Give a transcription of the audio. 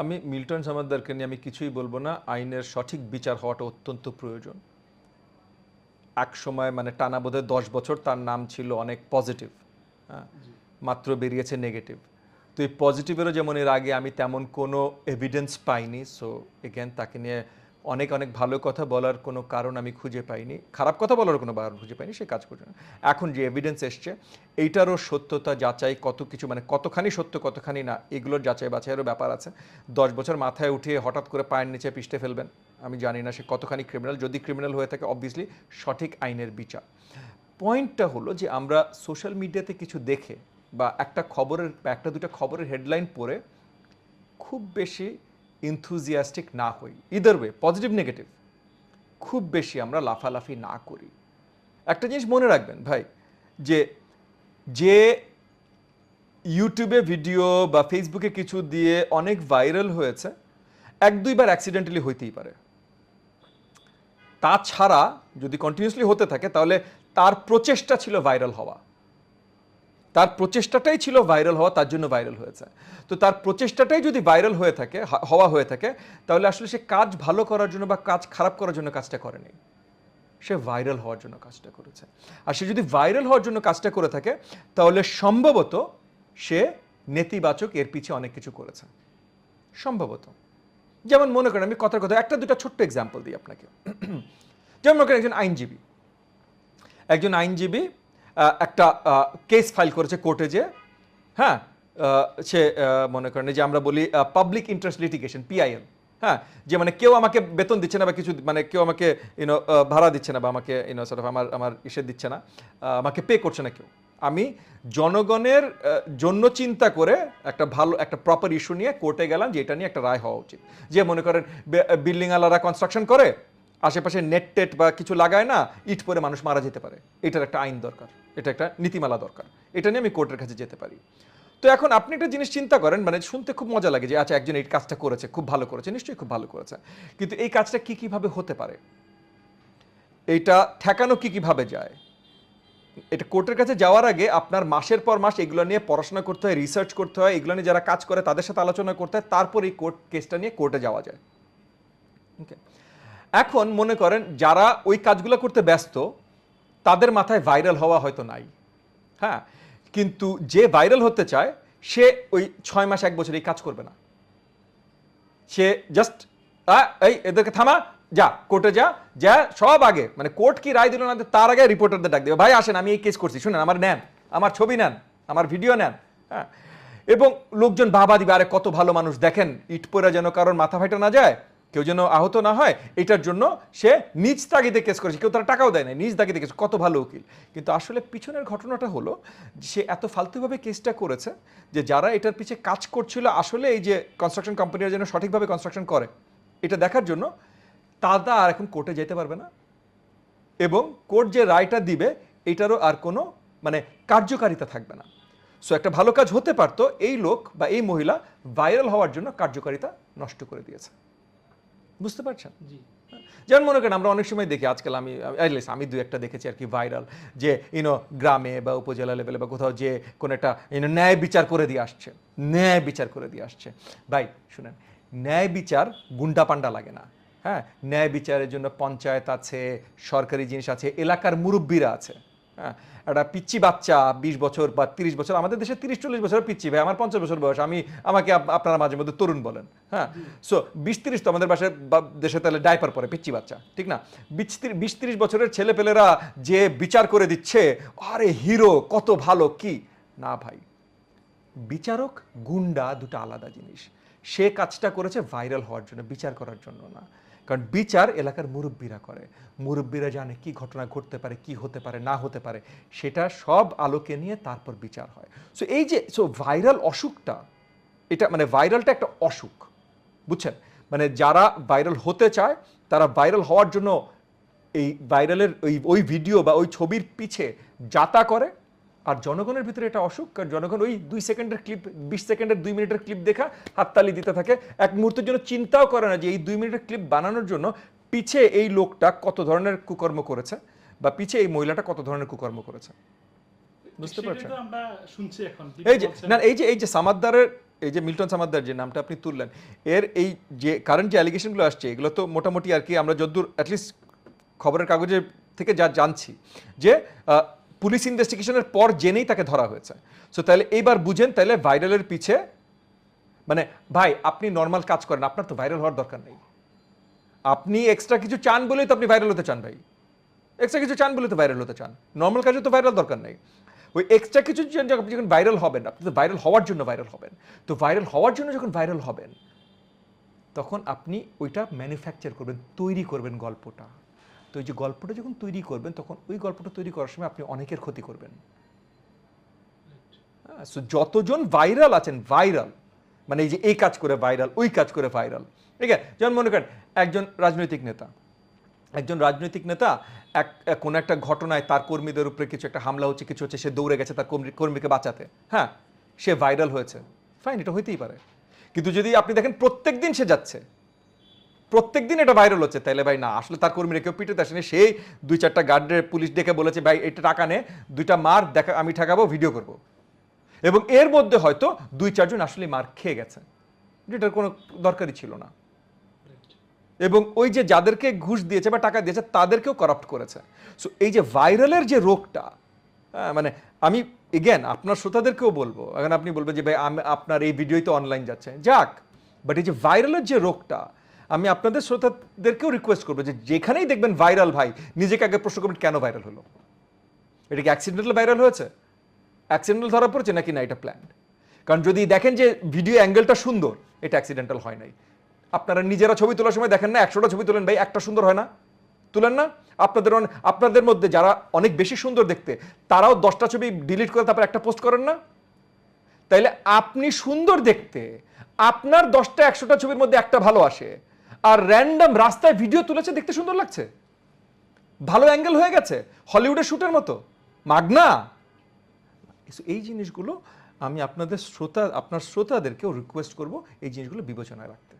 আমি মিল্টন সামাদ্দারকে নিয়ে আমি কিছুই বলব না। আইনের সঠিক বিচার হওয়াটা অত্যন্ত প্রয়োজন। এক সময় মানে টানা বোধহয় দশ বছর তার নাম ছিল অনেক পজিটিভ হ্যাঁ? মাত্র বেরিয়েছে নেগেটিভ। তো এই পজিটিভেরও যেমন এর আগে আমি তেমন কোনো এভিডেন্স পাইনি। সো এগেন তাকে নিয়ে অনেক অনেক ভালো কথা বলার কোনো কারণ আমি খুঁজে পাইনি। খারাপ কথা বলার কোনো কারণ খুঁজে পাইনি, সে কাজ করছে না। এখন যে এভিডেন্স এসছে, এইটারও সত্যতা যাচাই কত কিছু মানে কতখানি সত্য, কতখানি না, এগুলোর যাচাই বাছাইয়েরও ব্যাপার আছে। দশ বছর মাথায় উঠিয়ে হঠাৎ করে পায়ের নিচে পিষ্টে ফেলবেন, আমি জানি না সে কতখানি ক্রিমিনাল যদি ক্রিমিনাল হয়ে থাকে অবভিয়াসলি সঠিক আইনের বিচার। পয়েন্টটা হলো যে আমরা সোশ্যাল মিডিয়াতে কিছু দেখে বা একটা খবরের, একটা দুটো খবরের হেডলাইন পড়ে খুব বেশি ইনথুজিয়াস্টিক না হই। ইদার ওয়ে পজিটিভ নেগেটিভ খুব বেশি আমরা লাফালাফি না করি। একটা জিনিস মনে রাখবেন ভাই, যে যে ইউটিউবে ভিডিও বা ফেসবুকে কিছু দিয়ে অনেক ভাইরাল হয়েছে, এক দুইবার অ্যাক্সিডেন্টালি হইতেই পারে। তাছাড়া যদি কন্টিনিউসলি হতে থাকে, তাহলে তার প্রচেষ্টা ছিল ভাইরাল হওয়া। তার প্রচেষ্টাটাই ছিল ভাইরাল হওয়া, তার জন্য ভাইরাল হয়েছে। তো তার প্রচেষ্টাটাই যদি ভাইরাল হয়ে থাকে হওয়া হয়ে থাকে, তাহলে আসলে সে কাজ ভালো করার জন্য বা কাজ খারাপ করার জন্য কাজটা করেনি। সে ভাইরাল হওয়ার জন্য কাজটা করেছে। আর সে যদি ভাইরাল হওয়ার জন্য কাজটা করে থাকে, তাহলে সম্ভবত সে নেতিবাচক এর পিছে অনেক কিছু করেছে। সম্ভবত। যেমন মনে করেন, আমি কথার কথা, একটা দুটো ছোট্ট এক্সাম্পল দিই আপনাকে। যেমন মনে করেন একজন আইনজীবী। একজন আইনজীবী একটা কেস ফাইল করেছে কোর্টে যে হ্যাঁ সে মনে করেন যে আমরা বলি পাবলিক ইন্টারেস্ট লিটিগেশন পিআইএল হ্যাঁ যে মানে কেউ আমাকে বেতন দিচ্ছে না বা কিছু মানে কেউ আমাকে ইউনো ভাড়া দিচ্ছে না বা আমাকে ইউনো সরফ আমার আমার ইসে দিচ্ছে না আমাকে পে করছে না কেউ। আমি জনগণের জন্য চিন্তা করে একটা ভালো, একটা প্রপার ইস্যু নিয়ে কোর্টে গেলাম যে এটা নিয়ে একটা রায় হওয়া উচিত। যে মনে করেন বিল্ডিং আলারা কনস্ট্রাকশন করে আশেপাশে নেট টেট বা কিছু লাগায় না, ইট পরে মানুষ মারা যেতে পারে। এটার একটা আইন দরকার। এটা একটা নীতিমালা দরকার। এটা নিয়ে আমি কোর্টের কাছে যেতে পারি। তো এখন আপনি একটা জিনিস চিন্তা করেন মানে শুনতে খুব মজা লাগে যে আচ্ছা একজন এই কাজটা করেছে, খুব ভালো করেছে, নিশ্চয়ই খুব ভালো করেছে। কিন্তু এই কাজটা কি কীভাবে হতে পারে? এইটা ঠেকানো কি কীভাবে যায়? এটা কোর্টের কাছে যাওয়ার আগে আপনার মাসের পর মাস এগুলো নিয়ে পড়াশোনা করতে হয় রিসার্চ করতে হয়, এগুলো নিয়ে যারা কাজ করে তাদের সাথে আলোচনা করতে হয়, তারপর এই কোর্ট কেসটা নিয়ে কোর্টে যাওয়া যায়। ওকে এখন মনে করেন যারা ওই কাজগুলো করতে ব্যস্ত, তাদের মাথায় ভাইরাল হওয়া হয়তো নাই। হ্যাঁ কিন্তু যে ভাইরাল হতে চায়, সে ওই ছয় মাস, এক বছর এই কাজ করবে না। সে জাস্ট এই, এদেরকে থামা, যা, কোর্টে যা যা, সব আগে। মানে কোর্ট কি রায় দিল না তার আগে রিপোর্টারদের ডাক দেবে, ভাই, আসেন, আমি এই কেস করছি, শুনেন, আমার নেন, আমার ছবি নেন, আমার ভিডিও নেন। হ্যাঁ এবং লোকজন বাবা দিবে, আরে, কত ভালো মানুষ, দেখেন, ইট পরে যেন কারোর মাথা ফাইটা না যায় কেউ যেন আহত না হয়, এটার জন্য সে নিজ তাগিদে কেস করেছে। কেউ তার টাকাও দেয় না নিজ তাগিদে কেস কত ভালো উকিল। কিন্তু আসলে পিছনের ঘটনাটা হলো সে এত ফালতুভাবে কেসটা করেছে যে যারা এটার পিছে কাজ করছিল, আসলে এই যে কনস্ট্রাকশন কোম্পানিরা যেন সঠিকভাবে কনস্ট্রাকশন করে, এটা দেখার জন্য তারা আর এখন কোর্টে যেতে পারবে না। এবং কোর্ট যে রায়টা দিবে, এটারও আর কোনো মানে কার্যকারিতা থাকবে না। সো একটা ভালো কাজ হতে পারতো, এই লোক বা এই মহিলা ভাইরাল হওয়ার জন্য কার্যকারিতা নষ্ট করে দিয়েছে। বুঝতে পারছেন? জি। যেমন মনে করেন আমরা অনেক সময় দেখি আজকাল আমি আমি দু একটা দেখেছি আর কি ভাইরাল যে ইউনো গ্রামে বা উপজেলা লেভেলে বা কোথাও যে কোনো একটা ইউনো ন্যায় বিচার করে দিয়ে আসছে। ন্যায় বিচার করে দিয়ে আসছে। ভাই শুনেন ন্যায় বিচার গুন্ডা পান্ডা লাগে না। হ্যাঁ ন্যায় বিচারের জন্য পঞ্চায়েত আছে সরকারি জিনিস আছে এলাকার মুরব্বীরা আছে। একটা পিচ্ছি বাচ্চা বিশ বছর বা তিরিশ বছর আমাদের দেশে তিরিশ চল্লিশ বছর পিচ্ছি ভাই আমার পঞ্চাশ বছর বয়স আমি আমাকে আপ- আপনারা মাঝে মধ্যে তরুণ বলেন হ্যাঁ। সো বিশ তিরিশ তো আমাদের বাসায় বা- দেশে তাহলে ডাইপার পরে পিচ্ছি বাচ্চা ঠিক না? বিশ তিরিশ বছরের ছেলেপেলেরা যে বিচার করে দিচ্ছে আরে হিরো কত ভালো কি? না ভাই বিচারক গুন্ডা দুটো আলাদা জিনিস। সে কাজটা করেছে ভাইরাল হওয়ার জন্য বিচার করার জন্য না। কারণ বিচার এলাকার মুরব্বীরা করে। মুরব্বীরা জানে কি ঘটনা ঘটতে পারে, কি হতে পারে, না হতে পারে। সেটা সব আলোকে নিয়ে তারপর বিচার হয়। সো এই যে সো ভাইরাল অসুখটা, এটা মানে ভাইরালটা একটা অসুখ, বুঝছেন? মানে যারা ভাইরাল হতে চায়, তারা ভাইরাল হওয়ার জন্য এই ভাইরালের ওই ওই ভিডিও বা ওই ছবির পিছে যাতা করে। আর জনগণের ভিতরে এটা অসুখ কারণ জনগণ ওই দুই সেকেন্ডের ক্লিপ বিশ সেকেন্ডের দুই মিনিটের ক্লিপ দেখা হাততালি দিতে থাকে। এক মুহূর্তের জন্য চিন্তাও করে না যে এই দুই মিনিটের ক্লিপ বানানোর জন্য পিছে এই লোকটা কত ধরনের কুকর্ম করেছে বা পিছে এই মহিলাটা কত ধরনের কুকর্ম করেছে। বুঝতে পারছেন? আমরা শুনছি এখন এই যে না এই যে এই যে সামাদ্দারের এই যে মিল্টন সামাদ্দার যে নামটা আপনি তুললেন এর এই যে কারেন্ট যে অ্যালিগেশনগুলো আসছে এগুলো তো মোটামুটি আর কি আমরা যদ্দূর অ্যাটলিস্ট খবরের কাগজে থেকে যা জানছি যে পুলিশ ইনভেস্টিগেশনের পর জেনেই তাকে ধরা হয়েছে। সো তাহলে এইবার বুঝেন, তাহলে ভাইরালের পিছে মানে ভাই, আপনি নর্মাল কাজ করেন, আপনার তো ভাইরাল হওয়ার দরকার নেই। আপনি এক্সট্রা কিছু চান বলেই তো আপনি ভাইরাল হতে চান, ভাই। এক্সট্রা কিছু চান বলে তো ভাইরাল হতে চান। নর্মাল কাজে তো ভাইরাল দরকার নেই। ওই এক্সট্রা কিছু যখন- যখন ভাইরাল হবেন, আপনি তো ভাইরাল হওয়ার জন্য ভাইরাল হবেন। তো ভাইরাল হওয়ার জন্য যখন ভাইরাল হবেন, তখন আপনি ওইটা ম্যানুফ্যাকচার করবেন, তৈরি করবেন গল্পটা। তো ওই যে গল্পটা যখন তৈরি করবেন তখন ওই গল্পটা তৈরি করার সময় আপনি অনেকের ক্ষতি করবেন। হ্যাঁ, so যতজন ভাইরাল আছেন ভাইরাল মানে এই যে এই কাজ করে ভাইরাল ওই কাজ করে ভাইরাল ঠিক আছে? যেমন মনে করেন একজন রাজনৈতিক নেতা একজন রাজনৈতিক নেতা এক কোনো একটা ঘটনায় তার কর্মীদের উপরে কিছু একটা হামলা হচ্ছে কিছু হচ্ছে সে দৌড়ে গেছে তার কর্মী কর্মীকে বাঁচাতে। হ্যাঁ সে ভাইরাল হয়েছে। ফাইন এটা হইতেই পারে। কিন্তু যদি আপনি দেখেন প্রত্যেক দিন সে যাচ্ছে প্রত্যেক দিন এটা ভাইরাল হচ্ছে। তাহলে ভাই না আসলে তার কর্মীরা কেউ পিটে আসেনি সেই দুই চারটা গার্ডের পুলিশ ডেকে বলেছে ভাই এটা টাকা নে দুইটা মার দেখা আমি ঠেকাবো ভিডিও করব। এবং এর মধ্যে হয়তো দুই চারজন আসলে মার খেয়ে গেছে। যেটার কোনো দরকারই ছিল না। এবং ওই যে যাদেরকে ঘুষ দিয়েছে বা টাকা দিয়েছে তাদেরকেও করাপ্ট করেছে। সো এই যে ভাইরালের যে রোগটা হ্যাঁ, মানে আমি এগেন আপনার শ্রোতাদেরকেও বলব এখন আপনি বলবেন যে ভাই আপনার এই ভিডিওই তো অনলাইন যাচ্ছে। যাক বাট এই যে ভাইরালের যে রোগটা আমি আপনাদের শ্রোতাদেরকেও রিকোয়েস্ট করব যে যেখানেই দেখবেন ভাইরাল ভাই, নিজেকে আগে প্রশ্ন করবেন কেন ভাইরাল হলো? এটা কি অ্যাক্সিডেন্টাল ভাইরাল হয়েছে? অ্যাক্সিডেন্টাল ধরা পড়েছে নাকি না এটা প্ল্যান্ড কারণ যদি দেখেন যে ভিডিও অ্যাঙ্গেলটা সুন্দর, এটা অ্যাক্সিডেন্টাল হয় নাই। আপনারা নিজেরা ছবি তোলার সময় দেখেন না, একশোটা ছবি তোলেন, ভাই, একটা সুন্দর হয় না। তুলেন না। আপনাদের আপনাদের মধ্যে যারা অনেক বেশি সুন্দর দেখতে, তারাও দশটা ছবি ডিলিট করে তারপর একটা পোস্ট করেন না? তাইলে আপনি সুন্দর দেখতে, আপনার দশটা, একশোটা ছবির মধ্যে একটা ভালো আসে। আর র্যান্ডম রাস্তায় ভিডিও তুলেছে, দেখতে সুন্দর লাগছে। ভালো অ্যাঙ্গেল হয়ে গেছে, হলিউডের শ্যুটের মতো। মাগনা! এই জিনিসগুলো আমি আপনাদের শ্রোতা, আপনার শ্রোতাদেরকেও রিকোয়েস্ট করব, এই জিনিসগুলো বিবেচনায় রাখতে।